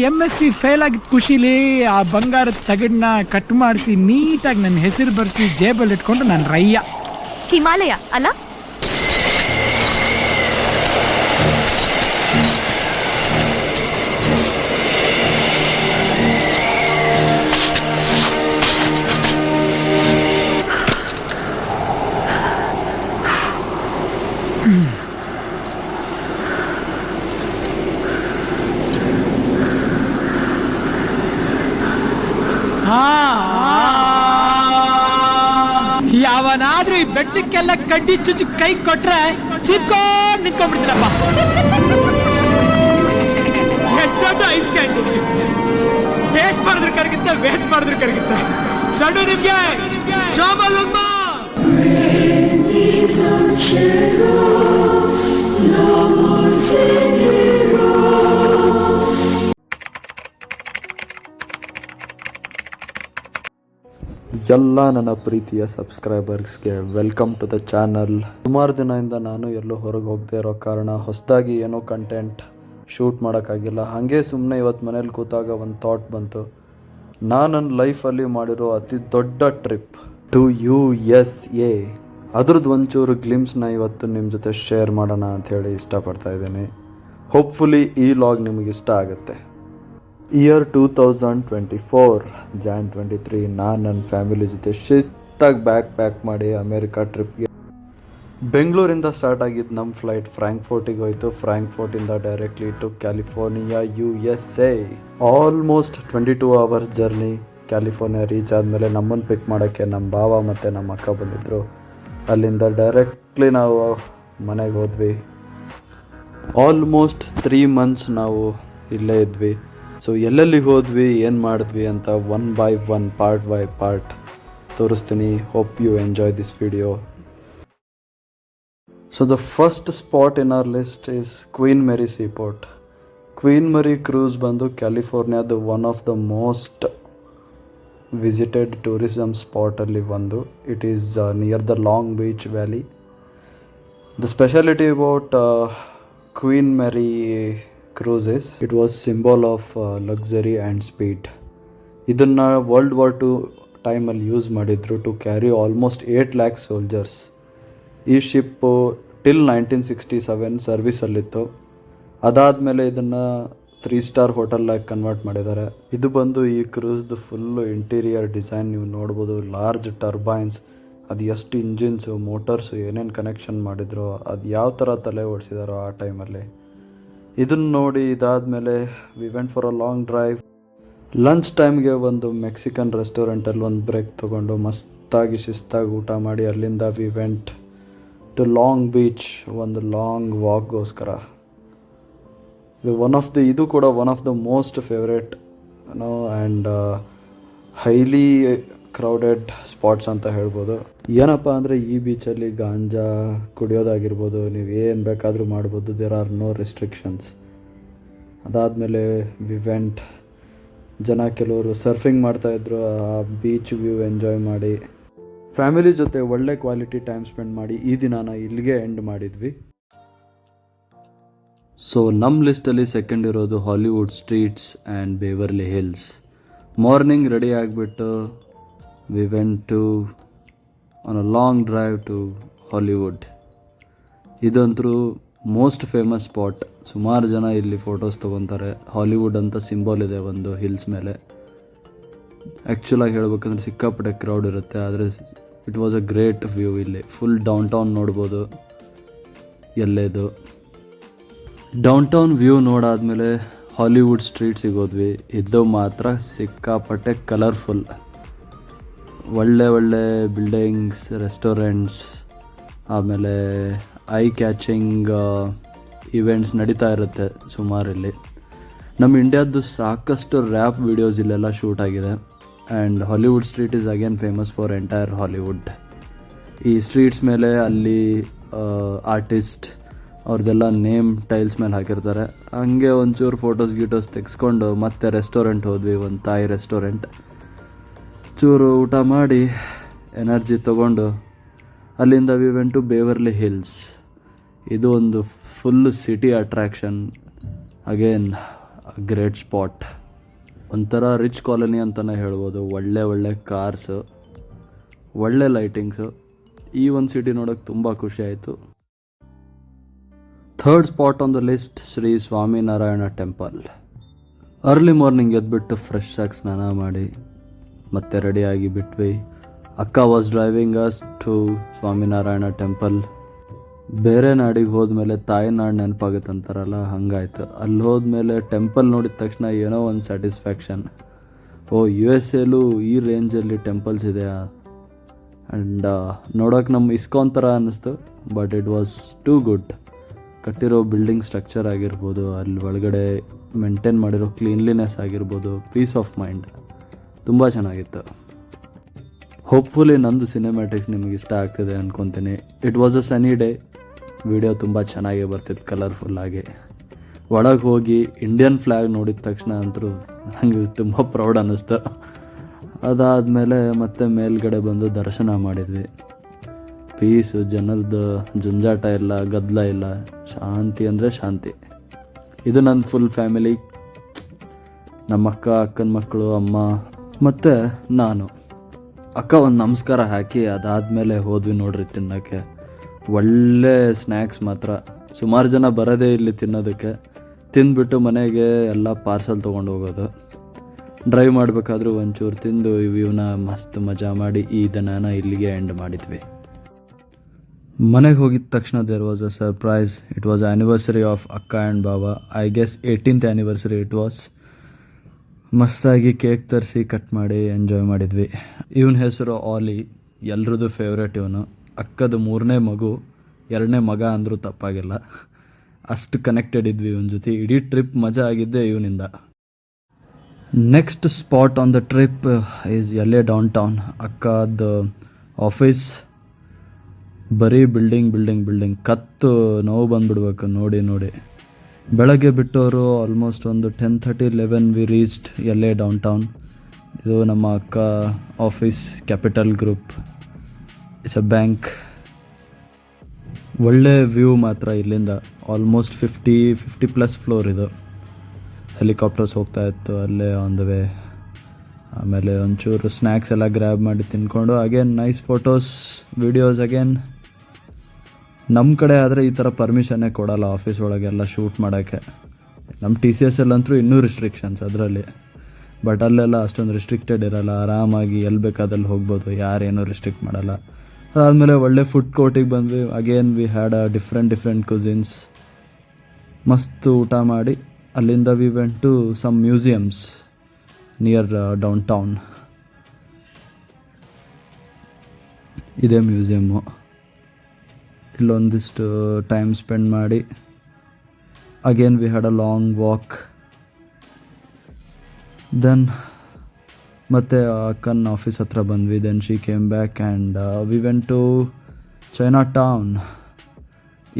M S C fail ಆಗಿದ್ದ ಖುಷಿಲಿ ಆ ಬಂಗಾರದ ತಗಡನ್ನ ಕಟ್ ಮಾಡಿಸಿ ನೀಟಾಗಿ ನನ್ನ ಹೆಸರು ಬರ್ಸಿ ಜೇಬಲ್ಲಿ ಇಟ್ಕೊಂಡು ನಾನು ರಯ್ಯ ಹಿಮಾಲಯ, ಅಲ್ಲ? ಯಾವನಾದ್ರೂ ಈ ಬೆಟ್ಟಕ್ಕೆಲ್ಲ ಕಡ್ಡಿ ಚುಚ್ಚಿ ಕೈ ಕೊಟ್ರೆ ಚಿಕ್ಕೊಂಡ್ ನಿಂತ್ಕೊಂಡ್ಬಿಡ್ತೀನಪ್ಪ. ಎಷ್ಟೊಂದು ಐಸ್ ಕ್ಯಾಂಡಿ ಟೇಸ್ಟ್ ಮಾಡಿದ್ರೆ ಕರಗಿತ್ತ ವೇಸ್ಟ್ ಮಾಡಿದ್ರೆ ಕರಗಿತ್ತ. ಶಡು ನಿಮ್ಗೆ ಜೋಬಲ್ ಎಲ್ಲ ನನ್ನ ಪ್ರೀತಿಯ ಸಬ್ಸ್ಕ್ರೈಬರ್ಸ್ಗೆ ವೆಲ್ಕಮ್ ಟು ದ ಚಾನಲ್. ಸುಮಾರು ದಿನದಿಂದ ನಾನು ಎಲ್ಲೂ ಹೊರಗೆ ಹೋಗದೆ ಇರೋ ಕಾರಣ ಹೊಸದಾಗಿ ಏನೋ ಕಂಟೆಂಟ್ ಶೂಟ್ ಮಾಡೋಕ್ಕಾಗಿಲ್ಲ. ಹಾಗೆ ಸುಮ್ಮನೆ ಇವತ್ತು ಮನೇಲಿ ಕೂತಾಗ ಒಂದು ಥಾಟ್ ಬಂತು. ನಾನು ನನ್ನ ಲೈಫಲ್ಲಿ ಮಾಡಿರೋ ಅತಿ ದೊಡ್ಡ trip to U S A ಅದ್ರದ್ದು ಒಂಚೂರು ಗ್ಲಿಮ್ಸ್ನ ಇವತ್ತು ನಿಮ್ಮ ಜೊತೆ ಶೇರ್ ಮಾಡೋಣ ಅಂಥೇಳಿ ಇಷ್ಟಪಡ್ತಾ ಇದ್ದೀನಿ. ಹೋಪ್ಫುಲಿ ಈ ಲಾಗ್ ನಿಮಗೆ ಇಷ್ಟ ಆಗುತ್ತೆ. Year two thousand twenty four Jan twenty three ನಾನು ನನ್ನ ಫ್ಯಾಮಿಲಿ ಜೊತೆ ಶಿಸ್ತಾಗಿ ಬ್ಯಾಕ್ ಪ್ಯಾಕ್ ಮಾಡಿ ಅಮೇರಿಕಾ ಟ್ರಿಪ್ಗೆ ಬೆಂಗಳೂರಿಂದ ಸ್ಟಾರ್ಟ್ ಆಗಿದ್ದು ನಮ್ಮ ಫ್ಲೈಟ್ ಫ್ರ್ಯಾಂಕ್ಫೋರ್ಟಿಗೆ ಹೋಯಿತು. ಫ್ರ್ಯಾಂಕ್ಫೋರ್ಟಿಂದ directly to California U S A almost twenty two hours journey California reach ಆದಮೇಲೆ ನಮ್ಮನ್ನು ಪಿಕ್ ಮಾಡೋಕ್ಕೆ ನಮ್ಮ ಭಾವ ಮತ್ತು ನಮ್ಮ ಅಕ್ಕ ಬಂದಿದ್ದರು ಅಲ್ಲಿಂದ ಡೈರೆಕ್ಟ್ಲಿ ನಾವು ಮನೆಗೆ ಹೋದ್ವಿ. ಆಲ್ಮೋಸ್ಟ್ ತ್ರೀ ಮಂತ್ಸ್ ನಾವು ಇಲ್ಲೇ ಇದ್ವಿ. ಸೊ ಎಲ್ಲೆಲ್ಲಿ ಹೋದ್ವಿ, ಏನು ಮಾಡಿದ್ವಿ ಅಂತ one by one part by part ತೋರಿಸ್ತೀನಿ. Hope you enjoy this video so the first spot in our list is Queen Mary seaport Queen Mary cruise ಬಂದು ಕ್ಯಾಲಿಫೋರ್ನಿಯಾದ one of the most visited tourism ಸ್ಪಾಟಲ್ಲಿ ಒಂದು. It is near the Long Beach valley the speciality about Queen Queen Mary it was symbol of luxury and speed ಇದನ್ನು world war two ಟೈಮಲ್ಲಿ use ಮಾಡಿದ್ರು to carry almost eight lakh soldiers ಈ ship till nineteen sixty seven ಸರ್ವಿಸಲ್ಲಿತ್ತು ಅದಾದಮೇಲೆ ಇದನ್ನು three star ಹೋಟೆಲ್ಲಾಗಿ convert ಮಾಡಿದ್ದಾರೆ. ಇದು ಬಂದು ಈ ಕ್ರೂಸ್ದು ಫುಲ್ಲು ಇಂಟೀರಿಯರ್ ಡಿಸೈನ್ ನೀವು ನೋಡ್ಬೋದು. ಲಾರ್ಜ್ ಟರ್ಬೈನ್ಸ್ ಅದು ಎಷ್ಟು ಇಂಜಿನ್ಸು ಮೋಟರ್ಸು ಏನೇನು ಕನೆಕ್ಷನ್ ಮಾಡಿದ್ರು, ಅದು ಯಾವ ಥರ ತಲೆ ಓಡಿಸಿದಾರೋ ಆ ಟೈಮಲ್ಲಿ ಇದನ್ನು ನೋಡಿ ಇದಾದಮೇಲೆ we went for a long drive lunch ಟೈಮ್ಗೆ ಒಂದು ಮೆಕ್ಸಿಕನ್ ರೆಸ್ಟೋರೆಂಟಲ್ಲಿ ಒಂದು ಬ್ರೇಕ್ ತೊಗೊಂಡು ಮಸ್ತಾಗಿ ಶಿಸ್ತಾಗಿ ಊಟ ಮಾಡಿ ಅಲ್ಲಿಂದ we went to Long Beach ಒಂದು ಲಾಂಗ್ ವಾಕ್ಗೋಸ್ಕರ ಇದು ಒನ್ ಆಫ್ ದಿ ಇದು ಕೂಡ one of the most favourite no and highly crowded spots ಅಂತ ಹೇಳ್ಬೋದು. ಏನಪ್ಪ ಅಂದರೆ ಈ ಬೀಚಲ್ಲಿ ಗಾಂಜಾ ಕುಡಿಯೋದಾಗಿರ್ಬೋದು, ನೀವು ಏನು ಬೇಕಾದರೂ ಮಾಡ್ಬೋದು. ದೇರ್ ಆರ್ ನೋ ರೆಸ್ಟ್ರಿಕ್ಷನ್ಸ್ ಅದಾದಮೇಲೆ ವಿವೆಂಟ್ ಜನ ಕೆಲವರು ಸರ್ಫಿಂಗ್ ಮಾಡ್ತಾಯಿದ್ರು ಆ ಬೀಚ್ ವ್ಯೂ ಎಂಜಾಯ್ ಮಾಡಿ. ಫ್ಯಾಮಿಲಿ ಜೊತೆ ಒಳ್ಳೆ ಕ್ವಾಲಿಟಿ ಟೈಮ್ ಸ್ಪೆಂಡ್ ಮಾಡಿ ಈ ದಿನಾನ ಇಲ್ಲಿಗೆ ಎಂಡ್ ಮಾಡಿದ್ವಿ. ಸೊ ನಮ್ಮ ಲಿಸ್ಟಲ್ಲಿ ಸೆಕೆಂಡ್ ಇರೋದು Hollywood streets and Beverly Hills morning ready ಆಗಿಬಿಟ್ಟು we went to on a long drive to Hollywood ಇದಂತರೂ most famous spot ಸುಮಾರು ಜನ ಇಲ್ಲಿ ಫೋಟೋಸ್ ತೊಗೊತಾರೆ. ಹಾಲಿವುಡ್ ಅಂತ ಸಿಂಬಲ್ ಇದೆ ಒಂದು ಹಿಲ್ಸ್ ಮೇಲೆ. ಆ್ಯಕ್ಚುಲಾಗಿ ಹೇಳ್ಬೇಕಂದ್ರೆ ಸಿಕ್ಕಾಪಟ್ಟೆ ಕ್ರೌಡ್ ಇರುತ್ತೆ. ಆದರೆ it was a great view ಇಲ್ಲಿ. ಫುಲ್ ಡೌನ್ ಟೌನ್ ನೋಡ್ಬೋದು. ಎಲ್ಲೇದು. ಡೌನ್ ಟೌನ್ ವ್ಯೂ ನೋಡಾದ್ಮೇಲೆ ಹಾಲಿವುಡ್ ಸ್ಟ್ರೀಟ್ ಸಿಗೋದ್ವಿ ಇದು ಮಾತ್ರ ಸಿಕ್ಕಾಪಟ್ಟೆ ಕಲರ್ಫುಲ್ ಒಳ್ಳೆ ಒಳ್ಳೆ ಬಿಲ್ಡಿಂಗ್ಸ್ ರೆಸ್ಟೋರೆಂಟ್ಸ್ ಆಮೇಲೆ ಐ ಕ್ಯಾಚಿಂಗ್ ಇವೆಂಟ್ಸ್ ನಡೀತಾ ಇರುತ್ತೆ ಸುಮಾರು ಇಲ್ಲಿ ನಮ್ಮ ಇಂಡಿಯಾದ್ದು ಸಾಕಷ್ಟು ರ್ಯಾಪ್ ವಿಡಿಯೋಸ್ ಇಲ್ಲೆಲ್ಲ ಶೂಟ್ ಆಗಿದೆ. And Hollywood street is again famous for entire Hollywood ಈ ಸ್ಟ್ರೀಟ್ಸ್ ಮೇಲೆ ಅಲ್ಲಿ ಆರ್ಟಿಸ್ಟ್ ಅವ್ರದ್ದೆಲ್ಲ ನೇಮ್ ಟೈಲ್ಸ್ ಮೇಲೆ ಹಾಕಿರ್ತಾರೆ. ಹಂಗೆ ಒಂಚೂರು ಫೋಟೋಸ್ ಗೀಟೋಸ್ ತೆಗೆಸ್ಕೊಂಡು ಮತ್ತೆ ರೆಸ್ಟೋರೆಂಟ್ ಹೋದ್ವಿ, ಒಂದು ತಾಯಿ ರೆಸ್ಟೋರೆಂಟ್ ಚೂರು ಊಟ ಮಾಡಿ ಎನರ್ಜಿ ತಗೊಂಡು ಅಲ್ಲಿಂದ we went to Beverly Hills ಇದು ಒಂದು full city attraction again great spot ಒಂಥರ ರಿಚ್ ಕಾಲನಿ ಅಂತಲೇ ಹೇಳ್ಬೋದು. ಒಳ್ಳೆ ಒಳ್ಳೆ ಕಾರ್ಸು ಒಳ್ಳೆ ಲೈಟಿಂಗ್ಸು ಈ ಒಂದು ಸಿಟಿ ನೋಡೋಕೆ ತುಂಬ ಖುಷಿ ಆಯಿತು. Third spot on the list Shri Swaminarayan temple early morning ಎದ್ಬಿಟ್ಟು ಫ್ರೆಶ್ ಆಗಿ ಸ್ನಾನ ಮಾಡಿ. ಮತ್ತೆ ರೆಡಿಯಾಗಿ ಬಿಟ್ವಿ. ಅಕ್ಕ was driving us to Swaminarayan temple ಬೇರೆ ನಾಡಿಗೆ ಹೋದ್ಮೇಲೆ ತಾಯಿನಾಡು ನೆನಪಾಗುತ್ತೆ ಅಂತಾರಲ್ಲ, ಹಂಗಾಯ್ತು. ಅಲ್ಲಿ ಹೋದ್ಮೇಲೆ ಟೆಂಪಲ್ ನೋಡಿದ ತಕ್ಷಣ ಏನೋ ಒಂದು ಸ್ಯಾಟಿಸ್ಫ್ಯಾಕ್ಷನ್ ಓ ಯು ಎಸ್ ಎಲ್ಲೂ ಈ ರೇಂಜಲ್ಲಿ ಟೆಂಪಲ್ಸ್ ಇದೆಯಾ? ಆ್ಯಂಡ್ ನೋಡೋಕೆ ನಮ್ಮ ಇಸ್ಕಾನ್ ಥರ ಅನ್ನಿಸ್ತು but it was too good ಕಟ್ಟಿರೋ ಬಿಲ್ಡಿಂಗ್ ಸ್ಟ್ರಕ್ಚರ್ ಆಗಿರ್ಬೋದು, ಅಲ್ಲಿ ಒಳಗಡೆ ಮೇಂಟೈನ್ ಮಾಡಿರೋ ಕ್ಲೀನ್ಲಿನೆಸ್ ಆಗಿರ್ಬೋದು ಪೀಸ್ ಆಫ್ ಮೈಂಡ್ ತುಂಬ ಚೆನ್ನಾಗಿತ್ತು. ಹೋಪ್ಫುಲಿ ನಂದು ಸಿನಿಮ್ಯಾಟಿಕ್ಸ್ ನಿಮಗೆ ಇಷ್ಟ ಆಗ್ತದೆ ಅಂದ್ಕೊತೀನಿ it was a Sunny day video ತುಂಬ ಚೆನ್ನಾಗಿ ಬರ್ತಿತ್ತು ಕಲರ್ಫುಲ್ಲಾಗಿ ಒಳಗೆ ಹೋಗಿ ಇಂಡಿಯನ್ ಫ್ಲ್ಯಾಗ್ ನೋಡಿದ ತಕ್ಷಣ ಅಂತೂ ನನಗೆ ತುಂಬ ಪ್ರೌಡ್ ಅನ್ನಿಸ್ತು. ಅದಾದಮೇಲೆ ಮತ್ತೆ ಮೇಲ್ಗಡೆ ಬಂದು ದರ್ಶನ ಮಾಡಿದ್ವಿ. ಪೀಸು ಜನರದ್ದು ಜುಂಜಾಟ ಇಲ್ಲ ಗದ್ದಲ ಇಲ್ಲ. ಶಾಂತಿ ಅಂದರೆ ಶಾಂತಿ. ಇದು ನನ್ನ ಫುಲ್ ಫ್ಯಾಮಿಲಿ ನಮ್ಮ ಅಕ್ಕ ಅಕ್ಕನ ಮಕ್ಕಳು, ಅಮ್ಮ ಮತ್ತು ನಾನು. ಅಕ್ಕ ಒಂದು ನಮಸ್ಕಾರ ಹಾಕಿ ಅದಾದಮೇಲೆ ಹೋದ್ವಿ ನೋಡ್ರಿ ತಿನ್ನೋಕ್ಕೆ. ಒಳ್ಳೆ ಸ್ನ್ಯಾಕ್ಸ್ ಮಾತ್ರ. ಸುಮಾರು ಜನ ಬರೋದೇ ಇಲ್ಲಿ ತಿನ್ನೋದಕ್ಕೆ. ತಿಂದ್ಬಿಟ್ಟು ಮನೆಗೆ ಎಲ್ಲ ಪಾರ್ಸಲ್ ತೊಗೊಂಡು ಹೋಗೋದು. ಡ್ರೈವ್ ಮಾಡಬೇಕಾದ್ರೂ ಒಂಚೂರು ತಿಂದು ಇವನ್ನ ಮಸ್ತ್ ಮಜಾ ಮಾಡಿ ಈ ದಿನಾನ ಇಲ್ಲಿಗೆ ಎಂಡ್ ಮಾಡಿದ್ವಿ. ಮನೆಗೆ ಹೋಗಿದ ತಕ್ಷಣ there was a surprise it was anniversary of ಅಕ್ಕ and Baba I guess eighteenth anniversary it was ಮಸ್ತಾಗಿ cake ತರಿಸಿ, ಕಟ್ ಮಾಡಿ ಎಂಜಾಯ್ ಮಾಡಿದ್ವಿ. ಇವನ ಹೆಸರು ಆಲಿ, ಎಲ್ರದ್ದು ಫೇವ್ರೇಟ್ ಇವನು. ಅಕ್ಕದ ಮೂರನೇ ಮಗು, ಎರಡನೇ ಮಗ ಅಂದರೂ ತಪ್ಪಾಗಿಲ್ಲ. ಅಷ್ಟು ಕನೆಕ್ಟೆಡ್ ಇದ್ವಿ ಇವನ ಜೊತೆ. ಇಡೀ ಟ್ರಿಪ್ ಮಜಾ ಆಗಿದ್ದೆ ಇವನಿಂದ. Next spot on the trip is LA downtown ಅಕ್ಕದ office ಬರೀ ಬಿಲ್ಡಿಂಗ್ ಬಿಲ್ಡಿಂಗ್ ಬಿಲ್ಡಿಂಗ್ ಕತ್ತು ನೋವು ಬಂದ್ಬಿಡ್ಬೇಕು, ನೋಡಿ ನೋಡಿ. ಬೆಳಗ್ಗೆ ಬಿಟ್ಟವರು ಆಲ್ಮೋಸ್ಟ್ ಒಂದು ten thirty eleven we reached LA downtown ಇದು ನಮ್ಮ ಅಕ್ಕ office Capital Group it's a bank ಒಳ್ಳೆ ವ್ಯೂ ಮಾತ್ರ ಇಲ್ಲಿಂದ. Almost fifty fifty plus floor ಇದು. ಹೆಲಿಕಾಪ್ಟರ್ಸ್ ಹೋಗ್ತಾ ಇತ್ತು ಅಲ್ಲೇ ಆನ್ ದ ವೇ ಆಮೇಲೆ ಒಂಚೂರು ಸ್ನ್ಯಾಕ್ಸ್ ಎಲ್ಲ ಗ್ರ್ಯಾಬ್ ಮಾಡಿ ತಿನ್ಕೊಂಡು. Again nice photos videos again ನಮ್ಮ ಕಡೆ ಆದರೆ ಈ ಥರ ಪರ್ಮಿಷನ್ನೇ ಕೊಡಲ್ಲ ಆಫೀಸ್ ಒಳಗೆಲ್ಲ ಶೂಟ್ ಮಾಡೋಕ್ಕೆ. ನಮ್ಮ ಟಿ ಸಿ ಎಸ್ ಎಲ್ಲಂತೂ ಇನ್ನೂ ರಿಸ್ಟ್ರಿಕ್ಷನ್ಸ್ ಅದರಲ್ಲಿ. ಬಟ್ ಅಲ್ಲೆಲ್ಲ ಅಷ್ಟೊಂದು ರಿಸ್ಟ್ರಿಕ್ಟೆಡ್ ಇರಲ್ಲ, ಆರಾಮಾಗಿ ಎಲ್ಲಿ ಬೇಕಾದಲ್ಲಿ ಹೋಗ್ಬೋದು, ಯಾರೇನು ರಿಸ್ಟ್ರಿಕ್ಟ್ ಮಾಡಲ್ಲ. ಅದಾದಮೇಲೆ ಒಳ್ಳೆ ಫುಡ್ ಕೋರ್ಟಿಗೆ ಬಂದ್ವಿ again we had a different different cuisines ಮಸ್ತ್ ಊಟ ಮಾಡಿ, ಅಲ್ಲಿಂದ we went to some museums near downtown ಇದೇ ಮ್ಯೂಸಿಯಮ್ಮು ಇಲ್ಲೊಂದಿಷ್ಟು ಟೈಮ್ ಸ್ಪೆಂಡ್ ಮಾಡಿ again we had a long walk then ಮತ್ತೆ ಅಕ್ಕನ ಆಫೀಸ್ ಹತ್ರ ಬಂದ್ವಿ. Then she came back and we went to Chinatown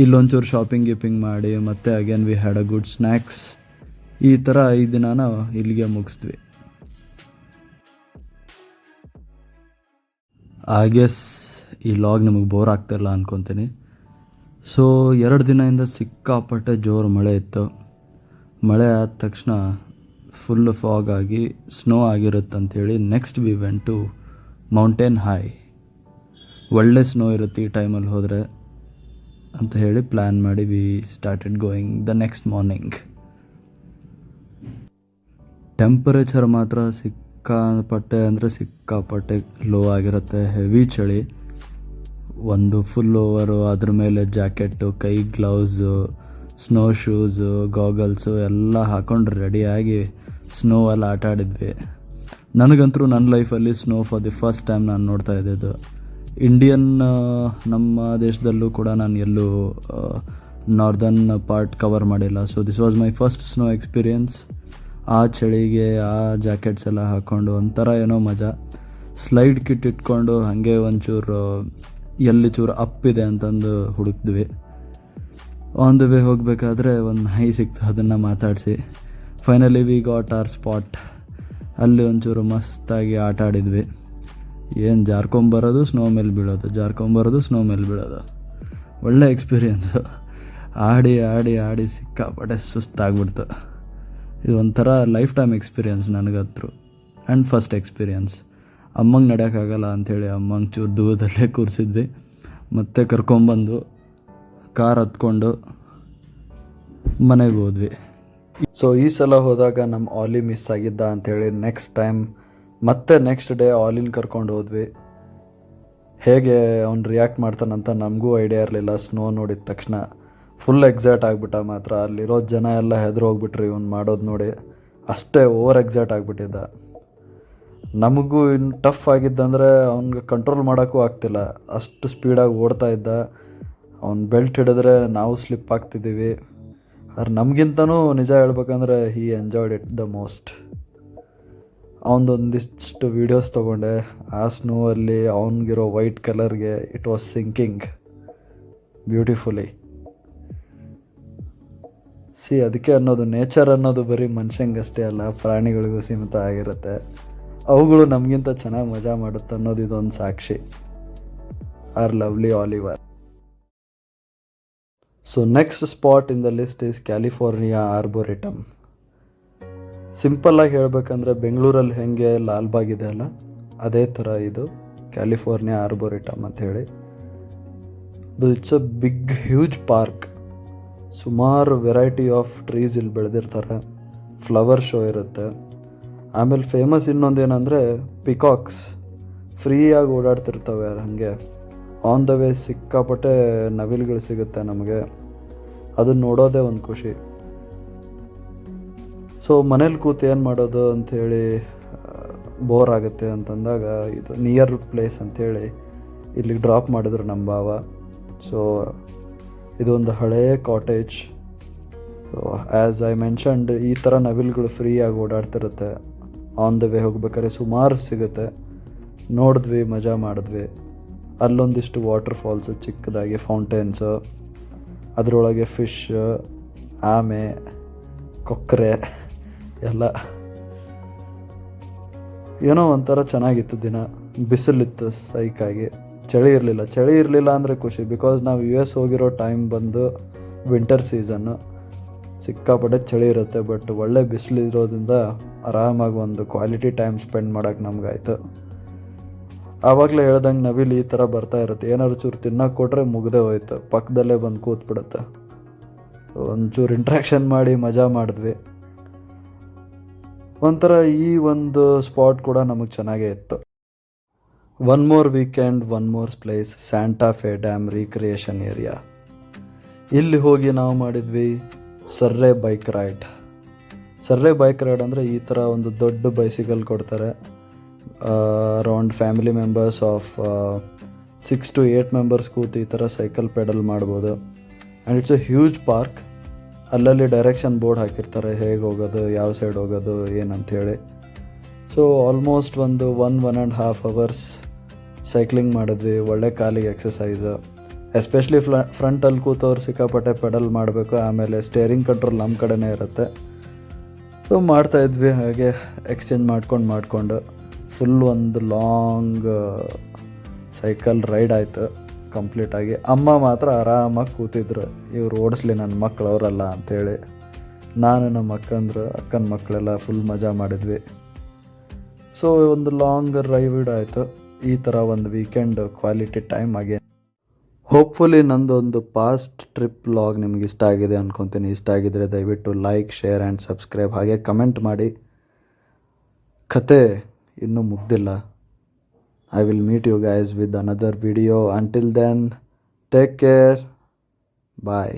ಇಲ್ಲೊಂಚೂರು shopping ಗಿಪಿಂಗ್ ಮಾಡಿ, ಮತ್ತೆ again we had a good snacks ಈ ಥರ ಐದು ದಿನಾನ ಇಲ್ಲಿಗೆ ಮುಗಿಸ್ದ್ವಿ. ಐ ಗೆಸ್ ಈ ಲಾಗ್ ನಿಮಗೆ ಬೋರ್ ಆಗ್ತಿಲ್ಲ ಅನ್ಕೊತೀನಿ. ಸೊ ಎರಡು ದಿನದಿಂದ ಸಿಕ್ಕಾಪಟ್ಟೆ ಜೋರು ಮಳೆ ಇತ್ತು. ಮಳೆ ಆದ ತಕ್ಷಣ ಫುಲ್ ಫಾಗ್ ಆಗಿ snow ಆಗಿರುತ್ತಂಥೇಳಿ next we went to Mountain High ಒಳ್ಳೆ ಸ್ನೋ ಇರುತ್ತೆ ಈ ಟೈಮಲ್ಲಿ ಹೋದರೆ ಅಂತ ಹೇಳಿ ಪ್ಲ್ಯಾನ್ ಮಾಡಿ we started going the next morning temperature ಮಾತ್ರ ಸಿಕ್ಕಾಪಟ್ಟೆ ಅಂದರೆ ಸಿಕ್ಕಾಪಟ್ಟೆ ಲೋ ಆಗಿರುತ್ತೆ ಹೆವಿ ಚಳಿ. ಒಂದು ಫುಲ್ ಓವರು ಅದ್ರ ಮೇಲೆ ಜಾಕೆಟ್ಟು ಕೈ ಗ್ಲೌಸು ಸ್ನೋ ಶೂಸು ಗಾಗಲ್ಸು ಎಲ್ಲ ಹಾಕೊಂಡು ರೆಡಿಯಾಗಿ ಸ್ನೋವಲ್ಲಿ ಆಟ ಆಡಿದ್ವಿ. ನನಗಂತೂ ನನ್ನ ಲೈಫಲ್ಲಿ snow for the first time ನಾನು ನೋಡ್ತಾ ಇದ್ದಿದ್ದು. ಇಂಡಿಯನ್ ನಮ್ಮ ದೇಶದಲ್ಲೂ ಕೂಡ ನಾನು ಎಲ್ಲೂ ನಾರ್ದನ್ ಪಾರ್ಟ್ ಕವರ್ ಮಾಡಿಲ್ಲ. So this was my first snow experience ಆ ಚಳಿಗೆ, ಆ ಜಾಕೆಟ್ಸ್ ಎಲ್ಲ ಹಾಕ್ಕೊಂಡು ಒಂಥರ ಏನೋ ಮಜಾ. ಸ್ಲೈಡ್ ಕಿಟ್ ಇಟ್ಕೊಂಡು ಹಾಗೆ ಒಂಚೂರು ಎಲ್ಲಿ ಚೂರು ಅಪ್ಪಿದೆ ಅಂತಂದು ಹುಡುಕಿದ್ವಿ. ಆನ್ ದ ವೇ ಹೋಗಬೇಕಾದ್ರೆ ಒಂದು ಹೈ ಸಿಕ್ತು, ಅದನ್ನು ಮಾತಾಡಿಸಿ. Finally we got our spot ಅಲ್ಲಿ ಒಂಚೂರು ಮಸ್ತಾಗಿ ಆಟ ಆಡಿದ್ವಿ. ಏನು ಜಾರ್ಕೊಂಬರೋದು ಸ್ನೋ ಮೇಲೆ ಬೀಳೋದು ಜಾರ್ಕೊಂಬರೋದು ಸ್ನೋ ಮೇಲೆ ಬೀಳೋದು. ಒಳ್ಳೆ ಎಕ್ಸ್ಪೀರಿಯನ್ಸು ಆಡಿ ಆಡಿ ಆಡಿ ಸಿಕ್ಕಾಪಟ್ಟೆ ಸುಸ್ತಾಗ್ಬಿಡ್ತು. ಇದು ಒಂಥರ ಲೈಫ್ ಟೈಮ್ ಎಕ್ಸ್ಪೀರಿಯನ್ಸ್ ನನಗತ್ರು. ಆ್ಯಂಡ್ ಫಸ್ಟ್ ಎಕ್ಸ್ಪೀರಿಯನ್ಸ್ ಅಮ್ಮಂಗೆ ನಡೆಯೋಕ್ಕಾಗಲ್ಲ ಅಂಥೇಳಿ ಅಮ್ಮಂಗೆ ಚೂರು ದೂರದಲ್ಲೇ ಕೂರಿಸಿದ್ವಿ. ಮತ್ತೆ ಕರ್ಕೊಂಬಂದು ಕಾರ್ ಹತ್ಕೊಂಡು ಮನೆಗೆ ಹೋದ್ವಿ. ಸೊ ಈ ಸಲ ಹೋದಾಗ ನಮ್ಮ ಆಲಿ ಮಿಸ್ ಆಗಿದ್ದ ಅಂಥೇಳಿ ನೆಕ್ಸ್ಟ್ ಟೈಮ್ ಮತ್ತೆ ನೆಕ್ಸ್ಟ್ ಡೇ ಆಲಿನ ಕರ್ಕೊಂಡು ಹೋದ್ವಿ. ಹೇಗೆ ಅವ್ನು ರಿಯಾಕ್ಟ್ ಮಾಡ್ತಾನಂತ ನಮಗೂ ಐಡಿಯಾ ಇರಲಿಲ್ಲ. ಸ್ನೋ ನೋಡಿದ ತಕ್ಷಣ ಫುಲ್ ಎಕ್ಸೈಟ್ ಆಗಿಬಿಟ್ಟ ಮಾತ್ರ. ಅಲ್ಲಿರೋ ಜನ ಎಲ್ಲ ಹೆದರು ಹೋಗ್ಬಿಟ್ರಿ ಇವ್ನು ಮಾಡೋದು ನೋಡಿ. ಅಷ್ಟೇ ಓವರ್ ಎಕ್ಸೈಟ್ ಆಗಿಬಿಟ್ಟಿದ್ದ. ನಮಗೂ ಇನ್ನು ಟಫ್ ಆಗಿದ್ದಂದರೆ ಅವ್ನಿಗೆ ಕಂಟ್ರೋಲ್ ಮಾಡೋಕ್ಕೂ ಆಗ್ತಿಲ್ಲ. ಅಷ್ಟು ಸ್ಪೀಡಾಗಿ ಓಡ್ತಾ ಇದ್ದ. ಅವ್ನು ಬೆಲ್ಟ್ ಹಿಡಿದ್ರೆ ನಾವು ಸ್ಲಿಪ್ ಆಗ್ತಿದ್ದೀವಿ ಆದ್ರೆ ನಮಗಿಂತನೂ ನಿಜ ಹೇಳ್ಬೇಕಂದ್ರೆ he enjoyed it the most ಅವನದೊಂದಿಷ್ಟು videos ತೊಗೊಂಡೆ. ಆ ಸ್ನೋ ಅಲ್ಲಿ ಅವನಿಗಿರೋ ವೈಟ್ ಕಲರ್ಗೆ ಇಟ್ ವಾಸ್ ಸಿಂಕಿಂಗ್ ಬ್ಯೂಟಿಫುಲಿ ಸಿ ಅದಕ್ಕೆ ಅನ್ನೋದು ನೇಚರ್ ಅನ್ನೋದು ಬರೀ ಮನುಷ್ಯಂಗಷ್ಟೇ ಅಲ್ಲ, ಪ್ರಾಣಿಗಳಿಗೂ ಸೀಮಿತ ಆಗಿರುತ್ತೆ. ಅವುಗಳು ನಮಗಿಂತ ಚೆನ್ನಾಗಿ ಮಜಾ ಮಾಡುತ್ತೆ ಅನ್ನೋದು ಇದೊಂದು ಸಾಕ್ಷಿ. Our lovely Oliver. So next spot in the list is California Arboretum ಸಿಂಪಲ್ಲಾಗಿ ಹೇಳಬೇಕಂದ್ರೆ ಬೆಂಗಳೂರಲ್ಲಿ ಹೆಂಗೆ ಲಾಲ್ಬಾಗ್ ಇದೆ ಅಲ್ಲ, ಅದೇ ಥರ ಇದು ಕ್ಯಾಲಿಫೋರ್ನಿಯಾ ಆರ್ಬೋರಿಟಮ್ ಅಂತ ಹೇಳಿ. ಇದು it's a big huge park ಸುಮಾರು ವೆರೈಟಿ ಆಫ್ ಟ್ರೀಸ್ ಇಲ್ಲಿ ಬೆಳೆದಿರ್ತಾರೆ. ಫ್ಲವರ್ ಶೋ ಇರುತ್ತೆ. ಆಮೇಲೆ ಫೇಮಸ್ ಇನ್ನೊಂದು ಏನಂದರೆ ಪಿಕಾಕ್ಸ್ ಫ್ರೀಯಾಗಿ ಓಡಾಡ್ತಿರ್ತವೆ ಹಾಗೆ. ಆನ್ ದ ವೇ ಸಿಕ್ಕಾಪಟ್ಟೆ ನವಿಲುಗಳು ಸಿಗುತ್ತೆ ನಮಗೆ. ಅದನ್ನು ನೋಡೋದೇ ಒಂದು ಖುಷಿ. ಸೊ ಮನೇಲಿ ಕೂತು ಏನು ಮಾಡೋದು ಅಂಥೇಳಿ ಬೋರ್ ಆಗುತ್ತೆ ಅಂತಂದಾಗ ಇದು ನಿಯರ್ ಪ್ಲೇಸ್ ಅಂಥೇಳಿ ಇಲ್ಲಿ ಡ್ರಾಪ್ ಮಾಡಿದ್ರು ನಮ್ಮ ಭಾವ. ಸೊ ಇದೊಂದು ಹಳೆಯ ಕಾಟೇಜ್ ಆ್ಯಸ್ ಐ ಮೆನ್ಷನ್ಡ್ ಈ ಥರ ನವಿಲುಗಳು ಫ್ರೀಯಾಗಿ ಓಡಾಡ್ತಿರುತ್ತೆ. ಆನ್ ದ ವೇ ಹೋಗ್ಬೇಕಾದ್ರೆ ಸುಮಾರು ಸಿಗುತ್ತೆ. ನೋಡಿದ್ವಿ, ಮಜಾ ಮಾಡಿದ್ವಿ. ಅಲ್ಲೊಂದಿಷ್ಟು ವಾಟರ್ ಫಾಲ್ಸು ಚಿಕ್ಕದಾಗಿ ಫೌಂಟೇನ್ಸು ಅದರೊಳಗೆ ಫಿಶ್ ಆಮೆ, ಕೊಕ್ಕರೆ, ಎಲ್ಲ. ಏನೋ ಒಂಥರ ಚೆನ್ನಾಗಿತ್ತು ದಿನ. ಬಿಸಿಲಿತ್ತು ಸೈಕಾಗಿ. ಚಳಿ ಇರಲಿಲ್ಲ. ಚಳಿ ಇರಲಿಲ್ಲ ಅಂದರೆ ಖುಷಿ. ಬಿಕಾಸ್ ನಾವು ಯು ಎಸ್ ಹೋಗಿರೋ ಟೈಮ್ ಬಂದು ವಿಂಟರ್ ಸೀಸನ್ನು ಸಿಕ್ಕಾಪಟ್ಟೆ ಚಳಿ ಇರುತ್ತೆ ಬಟ್ ಒಳ್ಳೆ ಬಿಸಿಲಿರೋದ್ರಿಂದ ಆರಾಮಾಗಿ ಒಂದು ಕ್ವಾಲಿಟಿ ಟೈಮ್ ಸ್ಪೆಂಡ್ ಮಾಡೋಕೆ ನಮಗಾಯ್ತು. ಆವಾಗಲೇ ಹೇಳ್ದಂಗೆ ನವಿಲು ಈ ಥರ ಬರ್ತಾ ಇರುತ್ತೆ. ಏನಾದ್ರು ಚೂರು ತಿನ್ನೋಕೆ ಕೊಟ್ಟರೆ ಮುಗ್ದೇ ಹೋಯ್ತು. ಪಕ್ಕದಲ್ಲೇ ಬಂದು ಕೂತ್ಬಿಡುತ್ತೆ. ಒಂಚೂರು ಇಂಟ್ರ್ಯಾಕ್ಷನ್ ಮಾಡಿ ಮಜಾ ಮಾಡಿದ್ವಿ. ಒಂಥರ ಈ ಒಂದು ಸ್ಪಾಟ್ ಕೂಡ ನಮಗೆ ಚೆನ್ನಾಗೇ ಇತ್ತು. One more weekend one more place Santa Fe Dam recreation area ಇಲ್ಲಿ ಹೋಗಿ ನಾವು ಮಾಡಿದ್ವಿ surrey bike ride. Surrey bike ride ಅಂದರೆ ಈ ಥರ ಒಂದು ದೊಡ್ಡ ಬೈಸಿಕಲ್ ಕೊಡ್ತಾರೆ. Around family members of six to eight members ಕೂತು ಈ ಥರ ಸೈಕಲ್ ಪೆಡಲ್ ಮಾಡ್ಬೋದು. And it's a huge park ಅಲ್ಲಲ್ಲಿ ಡೈರೆಕ್ಷನ್ ಬೋರ್ಡ್ ಹಾಕಿರ್ತಾರೆ, ಹೇಗೆ ಹೋಗೋದು, ಯಾವ ಸೈಡ್ ಹೋಗೋದು ಏನಂತ ಹೇಳಿ ಸೊ ಆಲ್ಮೋಸ್ಟ್ ಒಂದು one one and half hours cycling ಮಾಡಿದ್ವಿ. ಒಳ್ಳೆ ಕಾಲಿಗೆ ಎಕ್ಸಸೈಸು ಎಸ್ಪೆಷಲಿ ಫ್ಲ ಫ್ರಂಟಲ್ಲಿ ಕೂತವ್ರು ಸಿಕ್ಕಾಪಟ್ಟೆ ಪೆಡಲ್ ಮಾಡಬೇಕು, ಆಮೇಲೆ ಸ್ಟೇರಿಂಗ್ ಕಂಟ್ರೋಲ್ ನಮ್ಮ ಕಡೆನೇ ಇರುತ್ತೆ. ಸೊ ಮಾಡ್ತಾಯಿದ್ವಿ ಹಾಗೆ ಎಕ್ಸ್ಚೇಂಜ್ ಮಾಡ್ಕೊಂಡು ಮಾಡಿಕೊಂಡು. ಫುಲ್ ಒಂದು ಲಾಂಗ್ ಸೈಕಲ್ ರೈಡ್ ಆಯಿತು ಕಂಪ್ಲೀಟಾಗಿ ಅಮ್ಮ ಮಾತ್ರ ಆರಾಮಾಗಿ ಕೂತಿದ್ರು, ಇವ್ರು ಓಡಿಸ್ಲಿ ನನ್ನ ಮಕ್ಳು ಅವರಲ್ಲ ಅಂಥೇಳಿ ನಾನು ನಮ್ಮ ಅಕ್ಕಂದ್ರು, ಅಕ್ಕನ ಮಕ್ಕಳೆಲ್ಲ ಫುಲ್ ಮಜಾ ಮಾಡಿದ್ವಿ. ಸೊ ಒಂದು ಲಾಂಗ್ ರೈಡ್ ಆಯಿತು, ಈ ಥರ ಒಂದು ವೀಕೆಂಡ್ ಕ್ವಾಲಿಟಿ ಟೈಮ್ ಆಗಿ. ಹೋಪ್ಫುಲಿ ನಂದೊಂದು ಪಾಸ್ಟ್ ಟ್ರಿಪ್ ಲಾಗ್ ನಿಮ್ಗೆ ಇಷ್ಟ ಆಗಿದೆ ಅನ್ಕೊತೀನಿ. ಇಷ್ಟ ಆಗಿದ್ರೆ ದಯವಿಟ್ಟು ಲೈಕ್ ಶೇರ್ ಆ್ಯಂಡ್ ಸಬ್ಸ್ಕ್ರೈಬ್ ಹಾಗೆ ಕಮೆಂಟ್ ಮಾಡಿ. ಕತೆ ಇನ್ನೂ ಮುಗ್ದಿಲ್ಲ. I will meet you guys with another video until then take care bye